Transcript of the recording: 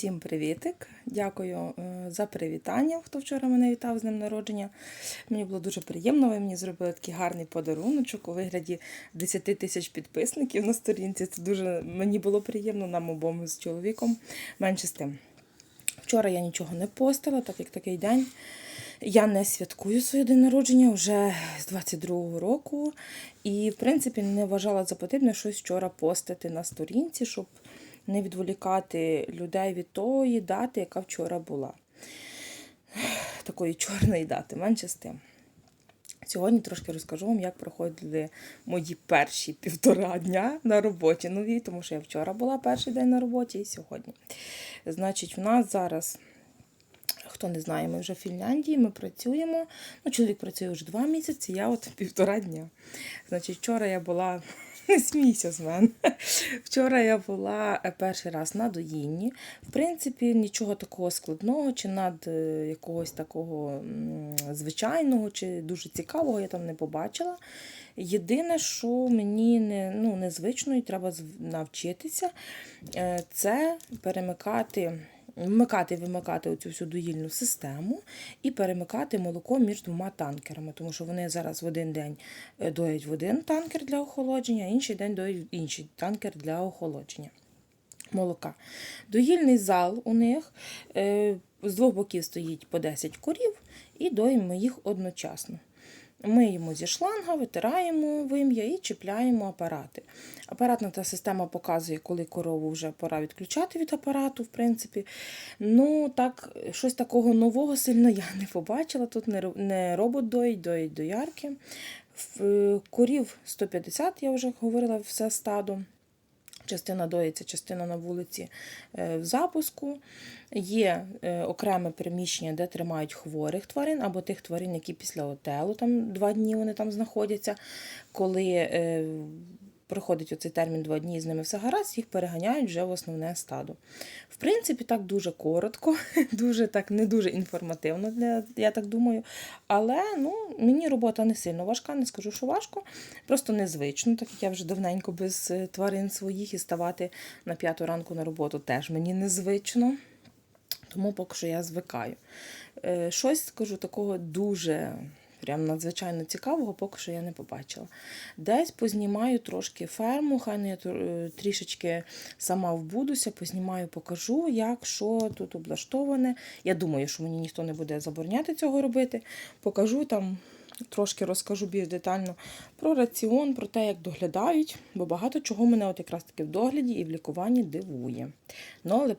Всім привітик! Дякую е, за привітання, хто вчора мене вітав з днем народження. Мені було дуже приємно. Ви мені зробили такий гарний подаруночок у вигляді 10 тисяч підписників на сторінці. Це дуже мені було приємно нам обом з чоловіком. Менше з тим. Вчора я нічого не постила, так як такий день. Я не святкую своє день народження вже з 22-го року. І, в принципі, не вважала за потрібне щось вчора постити на сторінці, щоб не відволікати людей від тої дати, яка вчора була. Такої чорної дати, менше з тим. Сьогодні трошки розкажу вам, як проходили мої перші півтора дня на роботі нові, тому що я вчора була перший день на роботі і сьогодні. Значить, в нас зараз, хто не знає, ми вже в Фінляндії, ми працюємо. Ну, чоловік працює вже два місяці, я от півтора дня. Значить, вчора я була. Не смійся з мене. Вчора я була е, перший раз на доїнні. В принципі, нічого такого складного, чи над е, якогось такого звичайного, чи дуже цікавого я там не побачила. Єдине, що мені не, ну, незвично і треба навчитися, е, це перемикати. Вмикати і вимикати оцю всю доїльну систему і перемикати молоко між двома танкерами, тому що вони зараз в один день е, доять в один танкер для охолодження, а інший день доять в інший танкер для охолодження молока. Доїльний зал у них е, з двох боків стоїть по 10 корів і доїмо їх одночасно. Миємо зі шланга, витираємо вим'я і чіпляємо апарати. Апаратна та система показує, коли корову вже пора відключати від апарату, в принципі. Ну, так, щось такого нового сильно я не побачила. Тут не робот доїть, доїть доярки. Корів 150, я вже говорила, все стадо. Частина доїться, частина на вулиці е, в запуску. Є е, окреме приміщення, де тримають хворих тварин або тих тварин, які після отелу, там два дні вони там знаходяться. Коли е, проходить оцей термін два дні, і з ними все гаразд, їх переганяють вже в основне стадо. В принципі, так дуже коротко, дуже так не дуже інформативно, для, я так думаю. Але ну, мені робота не сильно важка, не скажу, що важко. Просто незвично, так як я вже давненько без е, тварин своїх і ставати на п'яту ранку на роботу теж мені незвично. Тому поки що я звикаю. Е, Щось скажу такого дуже прям надзвичайно цікавого, поки що я не побачила. Десь познімаю трошки ферму, хай не я е, трішечки сама вбудуся, познімаю, покажу, як що тут облаштоване. Я думаю, що мені ніхто не буде забороняти цього робити. Покажу там. Трошки розкажу більш детально про раціон, про те, як доглядають, бо багато чого мене от якраз таки в догляді і в лікуванні дивує. Ну, але